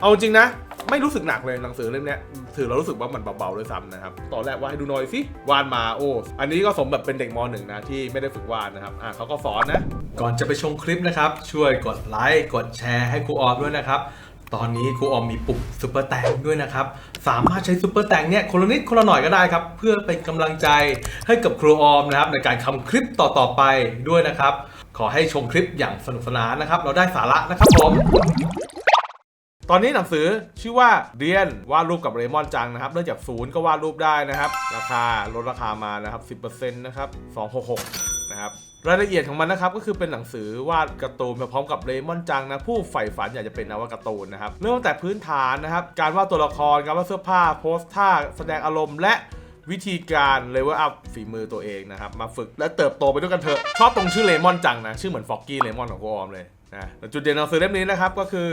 เอาจริงนะ ไม่รู้สึกหนักเลยหนังสือเล่มนี้ถือเรารู้สึกว่ามันเบาๆด้วยซ้ำนะครับ ตอนแรกว่าให้ดูหน่อยสิวาดมาโอ้อันนี้ก็สมแบบเป็นเด็กมหนึ่งนะที่ไม่ได้ฝึกวาดนะครับอะเขาก็สอนนะ ก่อนจะไปชมคลิปนะครับ ช่วยกดไลค์กดแชร์ให้ครูออมด้วยนะครับ ตอนนี้ครูออมมีปุ่มซุปเปอร์แตงด้วยนะครับ สามารถใช้ซุปเปอร์แตงเนี่ยคนละนิดคนละหน่อยก็ได้ครับ เพื่อเป็นกำลังใจให้กับครูออมนะครับในการทำคลิปต่อๆไปด้วยนะครับ ขอให้ชมคลิปอย่างสนุกสนานนะครับ เราได้สาระนะครับผม ตอนนี้หนังสือชื่อว่าเรียนวาดรูปกับเรมอนจังนะครับเริ่มจากศูนย์ก็วาดรูปได้นะครับ ราคาลดราคามานะครับ10%นะครับ266นะครับรายละเอียดของมันนะครับก็คือเป็นหนังสือวาดการ์ตูนมาพร้อมกับเรมอนจังนะผู้ใฝ่ฝันอยากจะเป็นนักวาดการ์ตูนนะครับเริ่มตั้งแต่พื้นฐานนะครับการวาดตัวละครการวาดเสื้อผ้าโพสท่าแสดงอารมณ์และวิธีการเลเวลอัพฝีมือตัวเองนะครับมาฝึกและเติบโตไปด้วยกันเถอะชอบตรงชื่อเลมอนจังนะชื่อเหมือนฟอกกี้เลมอนของกูออมเลย นะจุดเด่นหนังสือเล่มนี้นะครับก็คือ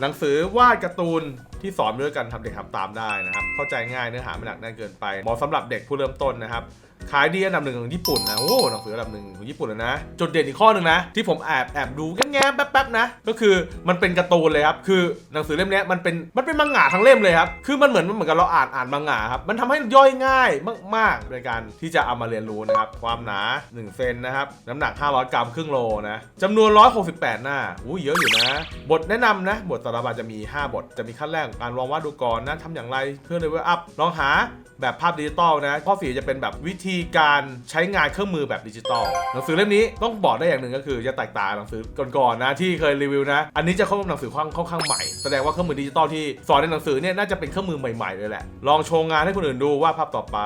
หนังสือวาดการ์ตูนที่สอนด้วยกันทำเด็กทำตามได้นะครับ เข้าใจง่ายเนื้อหาไม่หนักแน่นเกินไปเหมาะสำหรับเด็กผู้เริ่มต้นนะครับ ขายดีอันดับหนึ่งของญี่ปุ่นนะ โอ้หนังสืออันดับหนึ่งของญี่ปุ่นเลยนะ จุดเด่นอีกข้อหนึ่งนะ ที่ผมแอบแอบดูแง้มๆแป๊บๆนะ ก็คือมันเป็นการ์ตูนเลยครับ คือหนังสือเล่มนี้มันเป็นมันเป็นมังงะทั้งเล่มเลยครับ คือมันเหมือนมันเหมือนกับเราอ่านอ่านมังงะครับ มันทำให้ย่อยง่ายมากๆในการที่จะเอามาเรียนรู้นะครับ ความหนา 1 เซนนะครับ น้ำหนัก 500 กรัมครึ่งโลนะจำนวน 168 หน้าอู้เยอะอยู่นะ บทแนะนำนะ บทแต่ละบทจะมี 5 บท จะมีขั้นแรกการลองวาดดูก่อนนะทำอย่างไรเพื่อเลเวลอัพลองหาแบบภาพดิจิตอลนะ ข้อสี่จะเป็นแบบวิธีการใช้งานเครื่องมือแบบดิจิตอลหนังสือเล่มนี้ต้องบอกได้อย่างหนึ่งก็คือจะแตกต่างหนังสือก่อนๆนะที่เคยรีวิวนะ อันนี้จะเข้าหนังสือค่อนค่อนข้างใหม่ แสดงว่าเครื่องมือดิจิตอลที่สอนในหนังสือเนี่ยน่าจะเป็นเครื่องมือใหม่ๆเลยแหละ ลองโชว์งานให้คนอื่นดูว่าภาพต่อไป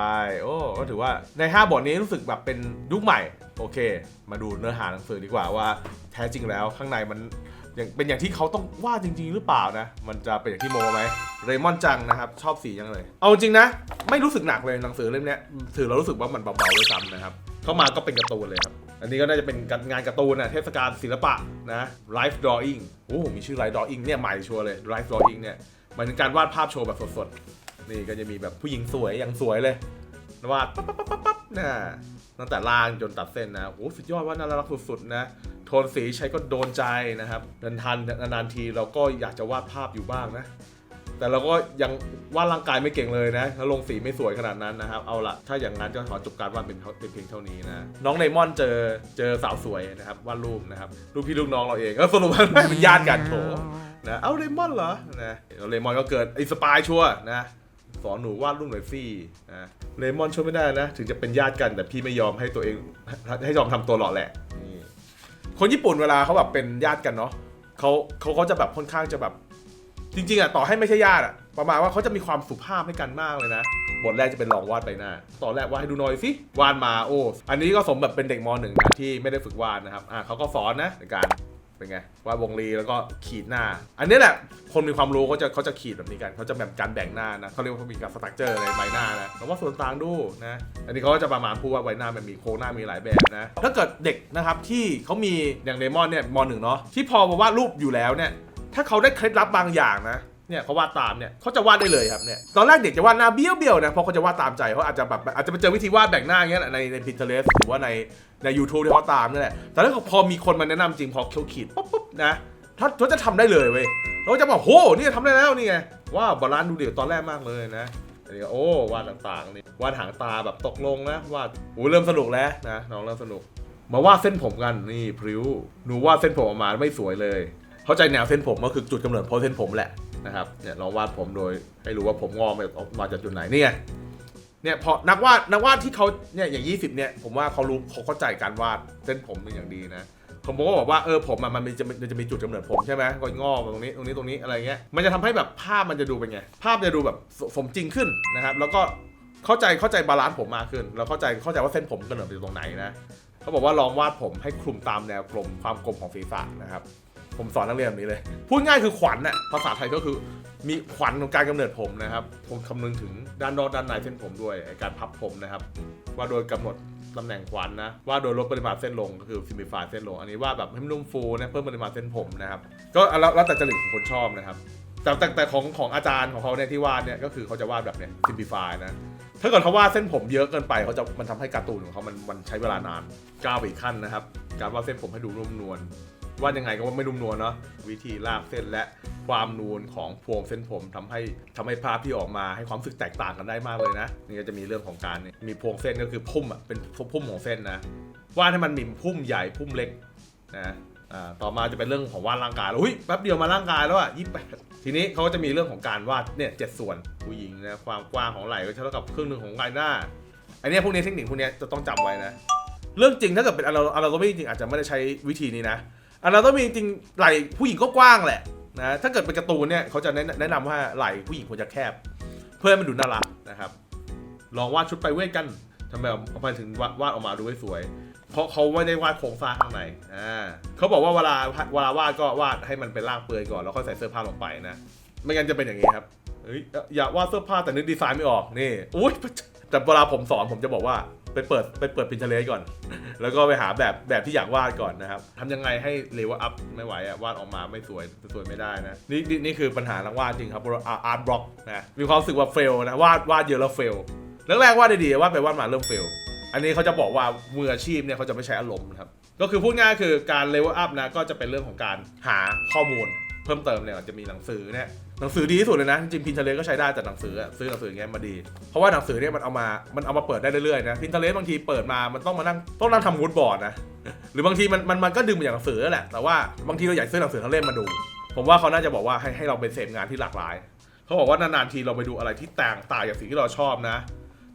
โอ้ก็ถือว่าใน 5 บทนี้รู้สึกแบบเป็นยุคใหม่ โอเค มาดูเนื้อหาหนังสือดีกว่าว่าแท้จริงแล้วข้างในมัน อย่างเป็นอย่างที่เขาต้องวาดจริง ๆ หรือเปล่านะ มันจะเป็นอย่างที่โมไหมเรมอนจังนะครับ ชอบสียังเลย เอาจริงนะ ไม่รู้สึกหนักเลยหนังสือเล่มเนี้ยถือเรารู้สึกว่ามันเบาๆด้วยซ้ำนะครับ เข้ามาก็เป็นการ์ตูนเลยครับ อันนี้ก็น่าจะเป็นงานการ์ตูนนะเทศกาลศิลปะนะ Life Drawing โอ้โหมีชื่อ Life Drawing เนี่ยใหม่ชัวร์เลย Life Drawing เนี่ยหมายถึงการวาดภาพโชว์แบบสดๆนี่ก็จะมีแบบผู้หญิงสวยอย่างสวยเลย วาดปั๊บปั๊บปั๊บปั๊บนะตั้งแต่ล่างจนตัดเส้นนะโอ้สุดยอดว่าน่ารักสุดๆนะโทนสีใช้ก็โดนใจนะครับนานทันนานๆทีเราก็อยากจะวาดภาพอยู่บ้างนะแต่เราก็ยังวาดร่างกายไม่เก่งเลยนะแล้วลงสีไม่สวยขนาดนั้นนะครับ เอาละถ้าอย่างนั้นก็ขอจบการวาดเป็นเป็นเพียงเท่านี้นะ น้องเลมอนเจอเจอสาวสวยนะครับวาดรูปนะครับลูกพี่ลูกน้องเราเองก็สรุปว่าเป็นญาติกันโถนะ เอาเลมอนเหรอนะเลมอนก็เกิดอินสปายชัวนะ หนูวาดรูปหน่อยสินะเลมอนช่วยไม่ได้นะ ถึงจะเป็นญาติกันแต่พี่ไม่ยอมให้ตัวเองให้ยอมทำตัวหล่อแหละนี่คนญี่ปุ่นเวลาเขาแบบเป็นญาติกันเนาะเขาเขาก็จะแบบค่อนข้างจะแบบ จริง ๆอะต่อให้ไม่ใช่ญาติอะประมาณว่าเขาจะมีความสุภาพให้กันมากเลยนะบทแรกจะเป็นลองวาดใบหน้า ตอนแรกว่าให้ดูหน่อยสิวาดมาโอ้อันนี้ก็สมแบบเป็นเด็กมหนึ่งนะที่ไม่ได้ฝึกวาดนะครับอะเขาก็สอนนะในการ เป็นไงวาดวงรีแล้วก็ขีดหน้า อันนี้แหละ คนมีความรู้เขาจะเขาจะขีดแบบนี้กันเขาจะแบบการแบ่งหน้านะเขาเรียกว่ามีการสตั๊กเจอร์ในใบหน้านะแล้วว่าส่วนต่างดูนะ อันนี้เขาก็จะประมาณพูดว่าใบหน้ามันมีโครงหน้ามีหลายแบบนะ ถ้าเกิดเด็กนะครับที่เขามีอย่างเดมอนเนี่ยมหนึ่งเนาะที่พอมาวาดรูปอยู่แล้วเนี่ยถ้าเขาได้เคล็ดลับบางอย่างนะ เนี่ยเขาวาดตามเนี่ยเขาจะวาดได้เลยครับเนี่ยตอนแรกเด็กจะวาดหน้าเบี้ยวเบี้ยวนะเพราะเขาจะวาดตามใจเขาอาจจะแบบอาจจะไปเจอวิธีวาดแบ่งหน้าอย่างเงี้ยแหละในใน Pinterest หรือว่าในใน YouTube ที่เขาตามนั่นแหละแต่ถ้าพอมีคนมาแนะนำจริงพอเขาขีดปุ๊บปุ๊บนะเขาเขาจะทำได้เลยเว้ยเราก็จะบอกโหนี่ทำได้แล้วนี่ไงว้าวบาลานซ์ดูเดี๋ยวตอนแรกมากเลยนะอันนี้โอ้วาดต่างๆนี่วาดหางตาแบบตกลงนะวาดโอ้เริ่มสนุกแล้วนะน้องเริ่มสนุก มาวาดเส้นผมกันนี่พริ้วหนูวาดเส้นผมออกมาไม่สวยเลย เข้าใจแนวเส้นผมก็คือจุดกำเนิดเพราะเส้นผมแหละ นะครับเนี่ยลองวาดผมโดยให้รู้ว่าผมงอมาออกมาจากจุดไหนเนี่ยเนี่ยพอนักวาดนักวาดที่เขาเนี่ยอย่าง 20เนี่ยผมว่าเขารู้เขาเข้าใจการวาดเส้นผมเป็นอย่างดีนะผมก็บอกว่าเออผมอะมันจะมันจะมีจุดกำเนิดผมใช่ไหมก็งอกตรงนี้ตรงนี้ตรงนี้อะไรเงี้ยมันจะทำให้แบบภาพมันจะดูเป็นไงภาพจะดูแบบสมจริงขึ้นนะครับ แล้วก็เข้าใจเข้าใจบาลานซ์ผมมากขึ้นแล้วเข้าใจเข้าใจว่าเส้นผมกำเนิดอยู่ตรงไหนนะเขาบอกว่าลองวาดผมให้คลุมตามแนวกลมความกลมของศีรษะนะครับ ผมสอนนักเรียนแบบนี้เลย พูดง่ายคือขวัญน่ะภาษาไทยก็คือมีขวัญของการกำเนิดผมนะครับ ผมคำนึงถึงด้านนอกด้านในเส้นผมด้วยการพับผมนะครับ ว่าโดยกำหนดตำแหน่งขวัญนะว่าโดยลดปริมาณเส้นลงก็คือซิมิฟายเส้นลง อันนี้ว่าแบบให้มันนุ่มฟูนะเพิ่มปริมาณเส้นผมนะครับ ก็แล้วแต่จริตของคนชอบนะครับแต่แต่แต่ของของอาจารย์ของเขาเนี่ยที่วาดเนี่ยก็คือเขาจะวาดแบบเนี้ยซิมพลิฟายนะถ้าเกิดเขาวาดเส้นผมเยอะเกินไปเขาจะมันทำให้การ์ตูนของเขามันมันใช้เวลานานก้าวไปอีกขั้นนะครับ การวาดเส้นผมให้ดูนุ่มนวล ว่ายังไงก็ไม่นุ่มนวลเนาะวิธีลากเส้นและความนูนของพวงเส้นผมทำให้ทำให้ภาพที่ออกมาให้ความรู้สึกแตกต่างกันได้มากเลยนะ นี่ก็จะมีเรื่องของการมีพวงเส้นก็คือพุ่มอะเป็นพุ่มของเส้นนะวาดให้มันมีพุ่มใหญ่พุ่มเล็กนะอ่าต่อมาจะเป็นเรื่องของวาดร่างกายแล้วอุ้ยแป๊บเดียวมาร่างกายแล้วอะยี่แปดทีนี้เขาก็จะมีเรื่องของการวาดเนี่ยเจ็ดส่วนผู้หญิงนะความกว้างของไหล่ก็เท่ากับครึ่งหนึ่งของใบหน้าอันนี้พวกนี้เทคนิคพวกนี้จะต้องจำไว้นะ เรื่องจริงถ้าเกิดเป็นอนาอาโตมีจริงอาจจะไม่ได้ใช้วิธีนี้นะ อนาโตมีจริงไหล่ผู้หญิงก็กว้างแหละนะถ้าเกิดเป็นการ์ตูนเนี่ยเขาจะแนะนะนำว่าไหล่ผู้หญิงควรจะแคบ เพื่อให้มันดูน่ารักนะครับ ลองวาดชุดไปเวทกันทำไมเอาไปถึงวาดวาดออกมาดูให้สวย เพราะเขาไม่ได้วาดโครงสร้างข้างในอ่าเขาบอกว่าเวลาเวลาวาดก็วาดให้มันเป็นร่างเปลือยก่อนแล้วค่อยใส่เสื้อผ้าลงไปนะไม่งั้นจะเป็นอย่างนี้ครับเฮ้ยอย่าวาดเสื้อผ้าแต่นึกดีไซน์ไม่ออกนี่อุ้ยแต่เวลาผมสอนผมจะบอกว่า ไปเปิดไปเปิดพินเทเลก่อน แล้วก็ไปหาแบบแบบที่อยากวาดก่อนนะครับทำยังไงให้เลเวลอัพไม่ไหวอะวาดออกมาไม่สวยสวยไม่ได้นะนี่นี่นี่คือปัญหานักวาดจริงครับอาร์ตบล็อกนะมีความรู้สึกว่าเฟลนะวาดวาดเยอะแล้วเฟลแรกๆวาดได้ดีวาดไปวาดมาเริ่มเฟลอันนี้เขาจะบอกว่ามืออาชีพเนี่ยเขาจะไม่ใช้อารมณ์นะครับก็คือพูดง่ายๆคือการเลเวลอัพนะก็จะเป็นเรื่องของการหาข้อมูลเพิ่มเติมเนี่ยจะมีหนังสือเนี่ย หนังสือดีที่สุดเลยนะ จริงพินเทเลก็ใช้ได้แต่หนังสืออะซื้อหนังสืออย่างเงี้ยมาดี เพราะว่าหนังสือเนี่ยมันเอามา มันเอามาเปิดได้เรื่อยๆนะพินเทเลบางทีเปิดมา มันต้องมานั่งต้องนั่งทำมูดบอร์ดนะ หรือบางทีมันมันมันก็ดึงมาจากหนังสือแหละ แต่ว่าบางทีเราอยากซื้อหนังสือทั้งเล่มมาดู ผมว่าเขาน่าจะบอกว่าให้ให้เราไปเสพงานที่หลากหลาย เขาบอกว่านานๆทีเราไปดูอะไรที่แตกต่างจากสิ่งที่เราชอบนะ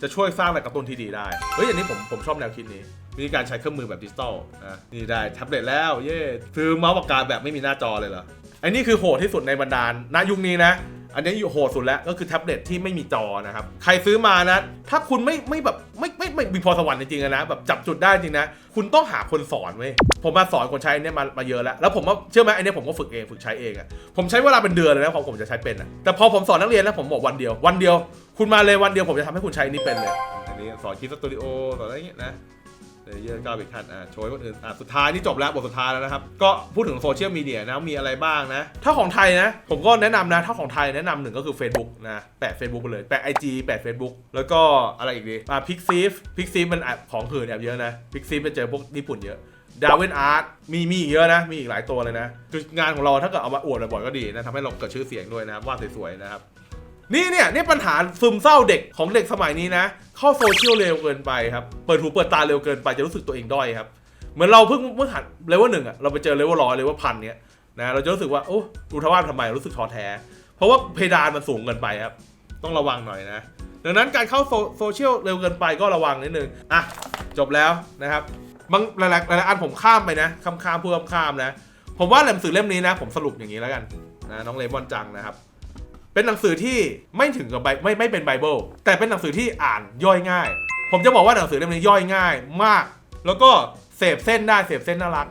จะช่วยสร้างแหล่งกระตุ้นที่ดีได้ เฮ้ยอันนี้ผมผมชอบแนวคิดนี้มีการใช้เครื่องมือแบบดิจิตอลนะนี่ได้แท็บเล็ตแล้วเย่ซื้อเมาส์ปากกาแบบไม่มีหน้าจอเลยเหรอ อันนี้คือโหดที่สุดในบรรดาณยุคนี้นะ อันนี้อยู่โหดสุดแล้วก็คือแท็บเล็ตที่ไม่มีจอนะครับ ใครซื้อมานะ ถ้าคุณไม่ไม่แบบไม่ไม่ไม่มีพรสวรรค์จริงๆนะแบบจับจุดได้จริงนะ คุณต้องหาคนสอนเว้ยผมมาสอนคนใช้อันเนี่ยมามาเยอะแล้ว แล้วผมว่าเชื่อไหมอันเนี้ยผมก็ฝึกเองฝึกใช้เองอะผมใช้เวลาเป็นเดือนเลยนะพอผมจะใช้เป็นอะแต่พอผมสอนนักเรียนแล้วผมบอกวันเดียว วันเดียว คุณมาเลยวันเดียวผมจะทำให้คุณใช้อันนี้เป็นเลย อันนี้สอนคิดสตูดิโอสอนอะไรอย่างเงี้ยนะ เลเยอร์เก้าบิทันอะโชว์คนอื่นอะสุดท้ายนี่จบแล้วบทสุดท้ายแล้วนะครับ ก็พูดถึงโซเชียลมีเดียนะมีอะไรบ้างนะ ถ้าของไทยนะ ผมก็แนะนำนะ ถ้าของไทยแนะนำหนึ่งก็คือ Facebook นะ แปะ Facebook ไปเลย แปะ IG แปะ Facebook แล้วก็อะไรอีกดีอะพิกซีฟพิกซีฟมันแอบของหื่นแอบเยอะนะพิกซีฟไปเจอพวกญี่ปุ่นเยอะดาวินอาร์ตมีมีอีกเยอะนะ มีอีกหลายตัวเลยนะคืองานของเราถ้าเกิดเอามาอวดบ่อยๆก็ดีนะทำให้เราเกิดชื่อเสียงด้วยนะครับวาดสวยๆนะครับ นี่เนี่ยนี่ปัญหาซึมเศร้าเด็กของเด็กสมัยนี้นะ เข้าโซเชียลเร็วเกินไปครับ เปิดหูเปิดตาเร็วเกินไปจะรู้สึกตัวเองด้อยครับ เหมือนเราเพิ่งเพิ่งหัดเลเวลหนึ่งอะเราไปเจอเลเวลร้อยเลเวลพันเนี้ยนะเราจะรู้สึกว่าโอ้รู้ทว่าทำไมรู้สึกท้อแท้ เพราะว่าเพดานมันสูงเกินไปครับ ต้องระวังหน่อยนะ ดังนั้นการเข้าโซโซเชียลเร็วเกินไปก็ระวังนิดนึงอะจบแล้วนะครับบางหลายๆหลายๆอันผมข้ามไปนะข้ามข้ามเพื่อข้ามนะ ผมว่าหนังสือเล่มนี้นะ ผมสรุปอย่างนี้แล้วกันนะน้องเลมอนจังนะครับ เป็นหนังสือที่ไม่ถึงกับไบไม่ไม่เป็นไบเบิลแต่เป็นหนังสือที่อ่านย่อยง่าย ผมจะบอกว่าหนังสือเล่มนี้ย่อยง่ายมาก แล้วก็เสพเส้นได้เสพเส้นน่ารัก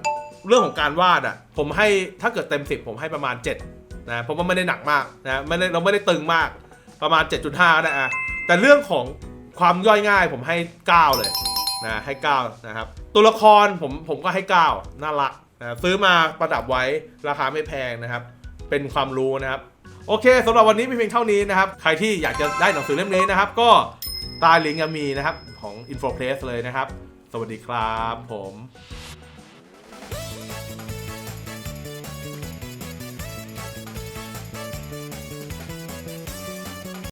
เรื่องของการวาดอะผมให้ถ้าเกิดเต็ม 10 ผมให้ประมาณ7นะเพราะว่าไม่ได้หนักมากนะไม่ได้เราไม่ได้ตึงมากประมาณ 7.5ก็ได้อะแต่เรื่องของความย่อยง่ายผมให้ 9 เลยนะให้9นะครับตัวละครผมผมก็ให้ 9 น่ารักนะซื้อมาประดับไว้ราคาไม่แพงนะครับ เป็นความรู้นะครับ โอเคสำหรับวันนี้มีเพียงเท่านี้นะครับ ใครที่อยากจะได้หนังสือเล่มนี้นะครับ ก็ใตาลิงก์ยังมีนะครับของ Info Place เลยนะครับ สวัสดีครับผม